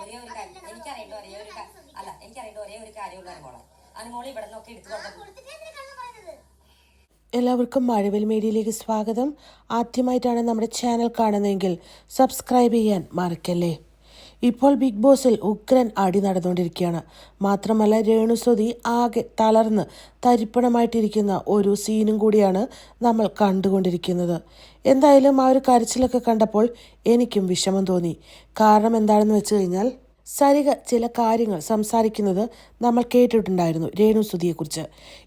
ഒരേ ഒരു കാര്യം എനിക്കറിയേണ്ട ഒരേ ഒരു അല്ല എനിക്കറിയേണ്ട ഒരേ ഒരു കാര്യമുള്ള അനുമോളെ മോളെ ഇവിടെ നിന്നൊക്കെ എടുത്തു കൊടുത്തത് എല്ലാവർക്കും മഴവിൽ മീഡിയയിലേക്ക് സ്വാഗതം. ആദ്യമായിട്ടാണ് നമ്മുടെ ചാനൽ കാണുന്നതെങ്കിൽ സബ്സ്ക്രൈബ് ചെയ്യാൻ മറക്കല്ലേ? ഇപ്പോൾ ബിഗ് ബോസിൽ ഉഗ്രൻ അടി നടന്നുകൊണ്ടിരിക്കുകയാണ്. മാത്രമല്ല രേണുസുതി ആകെ തളർന്ന് തരിപ്പണമായിട്ടിരിക്കുന്ന ഒരു സീനും കൂടിയാണ് നമ്മൾ കണ്ടുകൊണ്ടിരിക്കുന്നത്. എന്തായാലും ആ ഒരു കരച്ചിലൊക്കെ കണ്ടപ്പോൾ എനിക്കും വിഷമം തോന്നി. കാരണം എന്താണെന്ന് വെച്ച് കഴിഞ്ഞാൽ സരിക ചില കാര്യങ്ങൾ സംസാരിക്കുന്നത് നമ്മൾ കേട്ടിട്ടുണ്ടായിരുന്നു രേണു രേണുസുതിയെക്കുറിച്ച്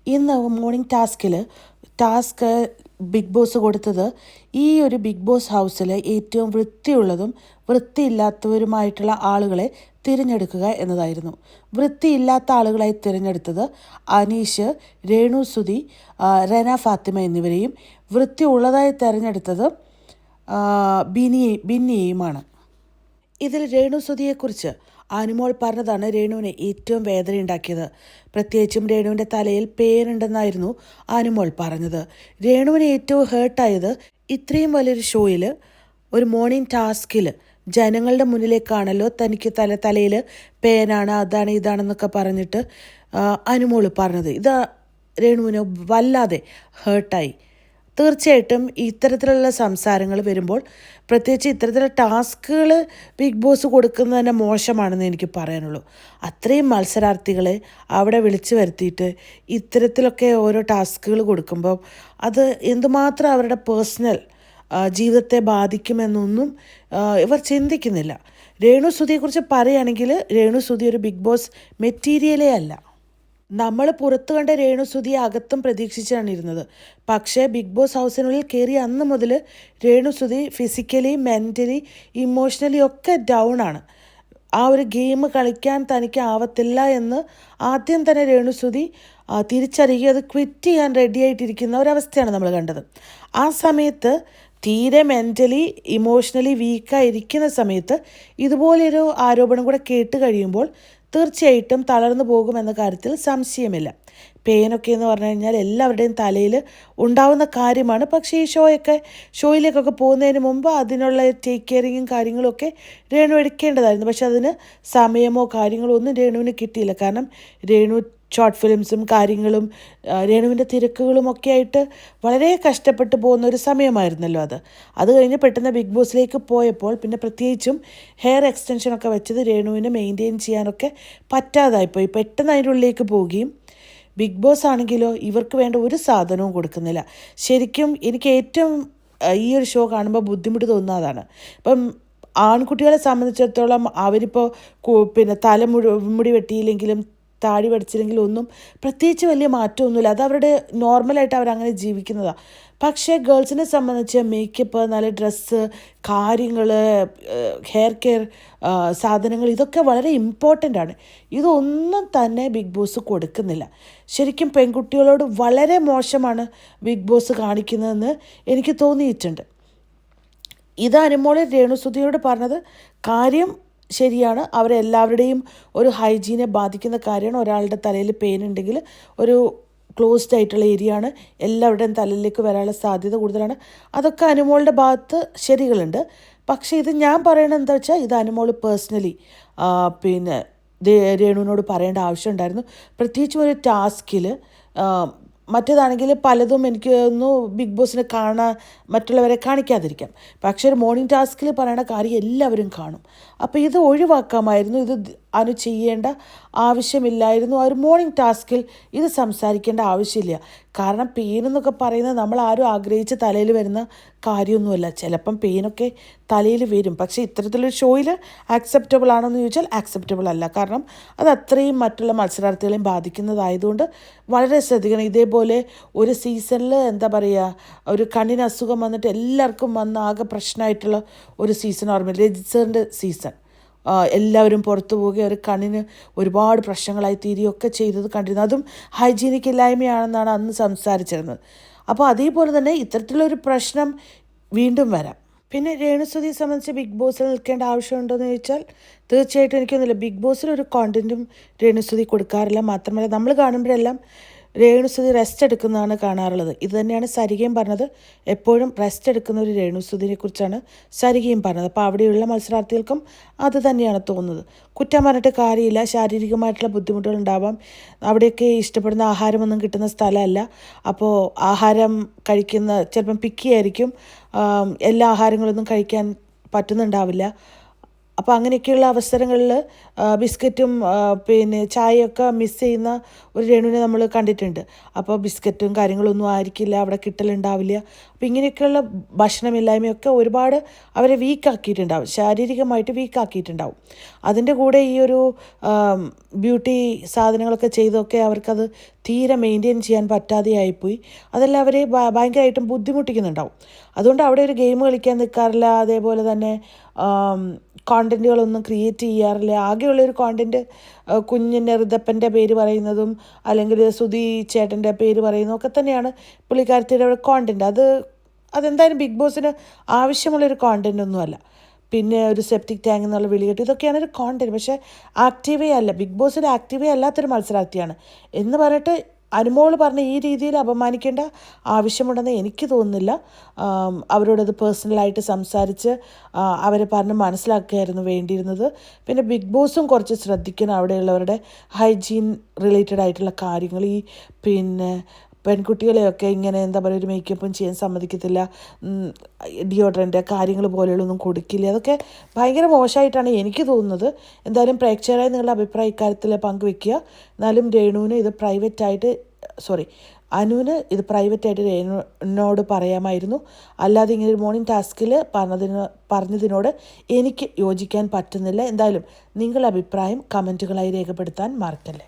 ഇന്ന് മോർണിംഗ് ടാസ്കിൽ ടാസ്ക് ബിഗ് ബോസ് കൊടുത്തത് ഈ ഒരു ബിഗ് ബോസ് ഹൗസിലെ ഏറ്റവും വൃത്തിയുള്ളതും വൃത്തിയില്ലാത്തവരുമായിട്ടുള്ള ആളുകളെ തിരഞ്ഞെടുക്കുക എന്നതായിരുന്നു. വൃത്തിയില്ലാത്ത ആളുകളായി തിരഞ്ഞെടുത്തത് അനീഷ് രേണു ആ, റെന ഫാത്തിമ എന്നിവരെയും വൃത്തിയുള്ളതായി തിരഞ്ഞെടുത്തത് ബിനിയെ ബിനി ബിന്നിയെയുമാണ്. ഇതിൽ രേണു സുധിയെക്കുറിച്ച് അനുമോൾ പറഞ്ഞതാണ് രേണുവിനെ ഏറ്റവും വേദനയുണ്ടാക്കിയത്. പ്രത്യേകിച്ചും രേണുവിന്റെ തലയിൽ പേരുണ്ടെന്നായിരുന്നു അനുമോൾ പറഞ്ഞത്. രേണുവിനെ ഏറ്റവും ഹേർട്ടായത് ഇത്രയും വലിയൊരു ഷോയിൽ ഒരു മോർണിംഗ് ടാസ്കിൽ ജനങ്ങളുടെ മുന്നിലേക്കാണല്ലോ തനിക്ക് തല തലയിൽ പേനാണ് അതാണ് ഇതാണെന്നൊക്കെ പറഞ്ഞിട്ട് അനുമോൾ പറഞ്ഞത്. ഇത് രേണുവിനെ വല്ലാതെ ഹേർട്ടായി. തീർച്ചയായിട്ടും ഇത്തരത്തിലുള്ള സംസാരങ്ങൾ വരുമ്പോൾ പ്രത്യേകിച്ച് ഇത്തരത്തിലുള്ള ടാസ്കുകൾ ബിഗ് ബോസ് കൊടുക്കുന്നത് തന്നെ മോശമാണെന്ന് എനിക്ക് പറയാനുള്ളൂ. അത്രയും മത്സരാർത്ഥികളെ അവിടെ വിളിച്ചു വരുത്തിയിട്ട് ഇത്തരത്തിലൊക്കെ ഓരോ ടാസ്കുകൾ കൊടുക്കുമ്പോൾ അത് എന്തുമാത്രം അവരുടെ പേഴ്സണൽ ജീവിതത്തെ ബാധിക്കുമെന്നൊന്നും ഇവർ ചിന്തിക്കുന്നില്ല. രേണു സുധിയെക്കുറിച്ച് പറയുകയാണെങ്കിൽ രേണു സുധി ഒരു ബിഗ് ബോസ് മെറ്റീരിയലേ അല്ല. നമ്മൾ പുറത്തു കണ്ട രേണുസുതി അകത്തും പ്രതീക്ഷിച്ചാണ് ഇരുന്നത്. പക്ഷേ ബിഗ് ബോസ് ഹൗസിനുള്ളിൽ കയറി അന്ന് മുതൽ രേണുസുതി ഫിസിക്കലി മെന്റലി ഇമോഷണലി ഒക്കെ ഡൗൺ ആണ്. ആ ഒരു ഗെയിം കളിക്കാൻ തനിക്ക് ആവത്തില്ല എന്ന് ആദ്യം തന്നെ രേണുസുതി തിരിച്ചറിയുക അത് ക്വിറ്റ് ചെയ്യാൻ റെഡി ആയിട്ടിരിക്കുന്ന ഒരവസ്ഥയാണ് നമ്മൾ കണ്ടത്. ആ സമയത്ത് തീരെ മെന്റലി ഇമോഷണലി വീക്കായിരിക്കുന്ന സമയത്ത് ഇതുപോലൊരു ആരോപണം കൂടെ കേട്ട് കഴിയുമ്പോൾ തീർച്ചയായിട്ടും തളർന്നു പോകുമെന്ന കാര്യത്തിൽ സംശയമില്ല. പെയിനൊക്കെ എന്ന് പറഞ്ഞു കഴിഞ്ഞാൽ എല്ലാവരുടെയും തലയിൽ ഉണ്ടാവുന്ന കാര്യമാണ്. പക്ഷേ ഈ ഷോയൊക്കെ ഷോയിലേക്കൊക്കെ പോകുന്നതിന് മുമ്പ് അതിനുള്ള ടേക്ക് കെയറിങ്ങും കാര്യങ്ങളൊക്കെ രേണു എടുക്കേണ്ടതായിരുന്നു. പക്ഷെ അതിന് സമയമോ കാര്യങ്ങളോ ഒന്നും രേണുവിന് കിട്ടിയില്ല. കാരണം രേണു ഷോർട്ട് ഫിലിംസും കാര്യങ്ങളും രേണുവിന്റെ തിരക്കുകളും ഒക്കെ ആയിട്ട് വളരെ കഷ്ടപ്പെട്ട് പോകുന്ന ഒരു സമയമായിരുന്നല്ലോ അത്. അത് കഴിഞ്ഞ് പെട്ടെന്ന് ബിഗ് ബോസിലേക്ക് പോയപ്പോൾ പിന്നെ പ്രത്യേകിച്ചും ഹെയർ എക്സ്റ്റൻഷനൊക്കെ വെച്ചത് രേണുവിനെ മെയിന്റെയിൻ ചെയ്യാനൊക്കെ പറ്റാതായിപ്പോയി പെട്ടെന്ന് അതിന്റെ ഉള്ളിലേക്ക് പോവുകയും ബിഗ് ബോസ് ആണെങ്കിലോ ഇവർക്ക് വേണ്ട ഒരു സാധനവും കൊടുക്കുന്നില്ല. ശരിക്കും എനിക്ക് ഏറ്റവും ഈ ഒരു ഷോ കാണുമ്പോൾ ബുദ്ധിമുട്ട് തോന്നുന്നതാണ് ഇപ്പം ആൺകുട്ടികളെ സംബന്ധിച്ചിടത്തോളം അവരിപ്പോൾ പിന്നെ തല മുടി മുടി വെട്ടിയില്ലെങ്കിലും താടി പഠിച്ചില്ലെങ്കിൽ ഒന്നും പ്രത്യേകിച്ച് വലിയ മാറ്റമൊന്നുമില്ല. അത് അവരുടെ നോർമലായിട്ട് അവരങ്ങനെ ജീവിക്കുന്നതാണ് പക്ഷേ ഗേൾസിനെ സംബന്ധിച്ച് മേക്കപ്പ് നല്ല ഡ്രസ്സ് കാര്യങ്ങൾ ഹെയർ കെയർ സാധനങ്ങൾ ഇതൊക്കെ വളരെ ഇമ്പോർട്ടന്റ് ആണ്. ഇതൊന്നും തന്നെ ബിഗ് ബോസ് കൊടുക്കുന്നില്ല. ശരിക്കും പെൺകുട്ടികളോട് വളരെ മോശമാണ് ബിഗ് ബോസ് കാണിക്കുന്നതെന്ന് എനിക്ക് തോന്നിയിട്ടുണ്ട്. ഇത് അനുമോളെ രേണുസുതിയോട് പറഞ്ഞത് കാര്യം ശരിയാണ്. അവരെല്ലാവരുടെയും ഒരു ഹൈജീനെ ബാധിക്കുന്ന കാര്യമാണ്. ഒരാളുടെ തലയിൽ പെയിൻ ഉണ്ടെങ്കിൽ ഒരു ക്ലോസ്ഡ് ആയിട്ടുള്ള ഏരിയ ആണ്. എല്ലാവരുടെയും തലയിലേക്ക് വരാനുള്ള സാധ്യത കൂടുതലാണ്. അതൊക്കെ അനുമോളുടെ ഭാഗത്ത് ശരികളുണ്ട്. പക്ഷേ ഇത് ഞാൻ പറയണത് എന്താ വെച്ചാൽ ഇത് അനുമോൾ പേഴ്സണലി പിന്നെ രേണുവിനോട് പറയേണ്ട ആവശ്യമുണ്ടായിരുന്നു പ്രത്യേകിച്ചും ഒരു ടാസ്കിൽ മറ്റേതാണെങ്കിൽ പലതും എനിക്ക് തോന്നുന്നു ബിഗ് ബോസിനെ കാണാൻ മറ്റുള്ളവരെ കാണിക്കാതിരിക്കാം. പക്ഷേ ഒരു മോർണിംഗ് ടാസ്കിൽ പറയണ കാര്യം എല്ലാവരും കാണും. അപ്പോൾ ഇത് ഒഴിവാക്കാമായിരുന്നു. ഇത് അനു ചെയ്യേണ്ട ആവശ്യമില്ലായിരുന്നു. ആ ഒരു മോർണിംഗ് ടാസ്കിൽ ഇത് സംസാരിക്കേണ്ട ആവശ്യമില്ല. കാരണം പെയിൻ എന്നൊക്കെ പറയുന്നത് നമ്മൾ ആരും ആഗ്രഹിച്ച് തലയിൽ വരുന്ന കാര്യമൊന്നുമല്ല. ചിലപ്പം പെയിനൊക്കെ തലയിൽ വരും. പക്ഷേ ഇത്തരത്തിലൊരു ഷോയിൽ ആക്സെപ്റ്റബിൾ ആണെന്ന് ചോദിച്ചാൽ ആക്സെപ്റ്റബിൾ അല്ല. കാരണം അത് അത്രയും മറ്റുള്ള മത്സരാർത്ഥികളെയും ബാധിക്കുന്നതായതുകൊണ്ട് വളരെ ശ്രദ്ധിക്കണം. ഇതേപോലെ ഒരു സീസണിൽ എന്താ പറയുക ഒരു കണ്ണിന് അസുഖം വന്നിട്ട് എല്ലാവർക്കും വന്ന ആകെ പ്രശ്നമായിട്ടുള്ള ഒരു സീസൺ ഓർമ്മ രജിസ്റ്ററിന്റെ സീസൺ എല്ലാവരും പുറത്തു പോവുകയും ഒരു കണ്ണിന് ഒരുപാട് പ്രശ്നങ്ങളായി തീരുകയൊക്കെ ചെയ്തത് കണ്ടിരുന്നു. അതും ഹൈജീനിക് ഇല്ലായ്മയാണെന്നാണ് അന്ന് സംസാരിച്ചിരുന്നത്. അപ്പോൾ അതേപോലെ തന്നെ ഇത്തരത്തിലൊരു പ്രശ്നം വീണ്ടും വരാം. പിന്നെ രേണുസുതിയെ സംബന്ധിച്ച് ബിഗ് ബോസിൽ നിൽക്കേണ്ട ആവശ്യമുണ്ടോ എന്ന് ചോദിച്ചാൽ തീർച്ചയായിട്ടും എനിക്കൊന്നുമില്ല. ബിഗ് ബോസിൽ ഒരു കോണ്ടന്റും രേണുസുതി കൊടുക്കാറില്ല. മാത്രമല്ല നമ്മൾ കാണുമ്പോഴെല്ലാം രേണുസുതി റെസ്റ്റ് എടുക്കുന്നതാണ് കാണാറുള്ളത്. ഇത് തന്നെയാണ് സരികയും പറഞ്ഞത്. എപ്പോഴും റെസ്റ്റ് എടുക്കുന്ന ഒരു രേണുസുതിനെ കുറിച്ചാണ് സരികയും പറഞ്ഞത്. അപ്പോൾ അവിടെയുള്ള മത്സരാർത്ഥികൾക്കും അത് തന്നെയാണ് തോന്നുന്നത്. കുറ്റം പറഞ്ഞിട്ട് കാര്യമില്ല. ശാരീരികമായിട്ടുള്ള ബുദ്ധിമുട്ടുകൾ ഉണ്ടാവാം. അവിടെയൊക്കെ ഇഷ്ടപ്പെടുന്ന ആഹാരമൊന്നും കിട്ടുന്ന സ്ഥലമല്ല. അപ്പോൾ ആഹാരം കഴിക്കുന്ന ചിലപ്പം പിക്കിയായിരിക്കും എല്ലാ ആഹാരങ്ങളൊന്നും കഴിക്കാൻ പറ്റുന്നുണ്ടാവില്ല. അപ്പോൾ അങ്ങനെയൊക്കെയുള്ള അവസരങ്ങളിൽ ബിസ്ക്കറ്റും പിന്നെ ചായയൊക്കെ മിസ് ചെയ്യുന്ന ഒരു രേണുവിനെ നമ്മൾ കണ്ടിട്ടുണ്ട്. അപ്പോൾ ബിസ്ക്കറ്റും കാര്യങ്ങളൊന്നും ആയിരിക്കില്ല അവിടെ കിട്ടലുണ്ടാവില്ല അപ്പോൾ ഇങ്ങനെയൊക്കെയുള്ള ഭക്ഷണമില്ലായ്മയൊക്കെ ഒരുപാട് അവരെ വീക്കാക്കിയിട്ടുണ്ടാവും ശാരീരികമായിട്ട് വീക്കാക്കിയിട്ടുണ്ടാവും അതിന്റെ കൂടെ ഈ ഒരു ബ്യൂട്ടി സാധനങ്ങളൊക്കെ ചെയ്തൊക്കെ അവർക്കത് തീരെ മെയിന്റെയിൻ ചെയ്യാൻ പറ്റാതെയായിപ്പോയി. അതെല്ലാം അവരെ ഭയങ്കരമായിട്ടും ബുദ്ധിമുട്ടിക്കുന്നുണ്ടാവും. അതുകൊണ്ട് അവിടെ ഒരു ഗെയിം കളിക്കാൻ നിൽക്കാറില്ല അതേപോലെ തന്നെ കോണ്ടന്റുകളൊന്നും ക്രിയേറ്റ് ചെയ്യാറില്ല. ആകെയുള്ളൊരു കോണ്ടന്റ് കുഞ്ഞിന്റെ ഋതപ്പന്റെ പേര് പറയുന്നതും അല്ലെങ്കിൽ സുധി ചേട്ടന്റെ പേര് പറയുന്നതും ഒക്കെ തന്നെയാണ് പുള്ളിക്കാരത്തിയുടെ കോണ്ടന്റ് അത് അതെന്തായാലും ബിഗ് ബോസിന് ആവശ്യമുള്ളൊരു കോണ്ടന്റ് ഒന്നുമല്ല. പിന്നെ ഒരു സെപ്റ്റിക് ടാങ്ക് എന്നുള്ള വിളി കേട്ടു. ഇതൊക്കെയാണ് ഒരു കോണ്ടന്റ് പക്ഷേ ആക്റ്റീവേ അല്ല. ബിഗ് ബോസിൽ ആക്റ്റീവേ അല്ലാത്തൊരു മത്സരാർത്ഥിയാണ്. എന്ന് പറഞ്ഞിട്ട് അനുമോൾ പറഞ്ഞ ഈ രീതിയിൽ അപമാനിക്കേണ്ട ആവശ്യമുണ്ടെന്ന് എനിക്ക് തോന്നുന്നില്ല. അവരോടത് പേഴ്സണലായിട്ട് സംസാരിച്ച് അവരെ പറഞ്ഞ് മനസ്സിലാക്കുകയായിരുന്നു വേണ്ടിയിരുന്നത്. പിന്നെ ബിഗ് ബോസും കുറച്ച് ശ്രദ്ധിക്കണം അവിടെയുള്ളവരുടെ ഹൈജീൻ റിലേറ്റഡ് ആയിട്ടുള്ള കാര്യങ്ങൾ. ഈ പിന്നെ പെൺകുട്ടികളെയൊക്കെ ഇങ്ങനെ എന്താ പറയുക ഒരു മേക്കപ്പും ചെയ്യാൻ സമ്മതിക്കത്തില്ല ഡിയോഡ്രന്റ് കാര്യങ്ങൾ പോലെയുള്ളൊന്നും കൊടുക്കില്ല. അതൊക്കെ ഭയങ്കര മോശമായിട്ടാണ് എനിക്ക് തോന്നുന്നത്. എന്തായാലും പ്രേക്ഷകരായി നിങ്ങളുടെ അഭിപ്രായ ഇക്കാര്യത്തിൽ പങ്കുവെക്കുക എന്നാലും രേണുവിന് ഇത് പ്രൈവറ്റായിട്ട് സോറി അനുവിന് ഇത് പ്രൈവറ്റായിട്ട് രേണുവിനോട് പറയാമായിരുന്നു. അല്ലാതെ ഇങ്ങനെ ഒരു മോർണിംഗ് ടാസ്കിൽ പറഞ്ഞതിന് പറഞ്ഞതിനോട് എനിക്ക് യോജിക്കാൻ പറ്റുന്നില്ല. എന്തായാലും നിങ്ങളുടെ അഭിപ്രായം കമന്റുകളായി രേഖപ്പെടുത്താൻ മറക്കല്ലേ.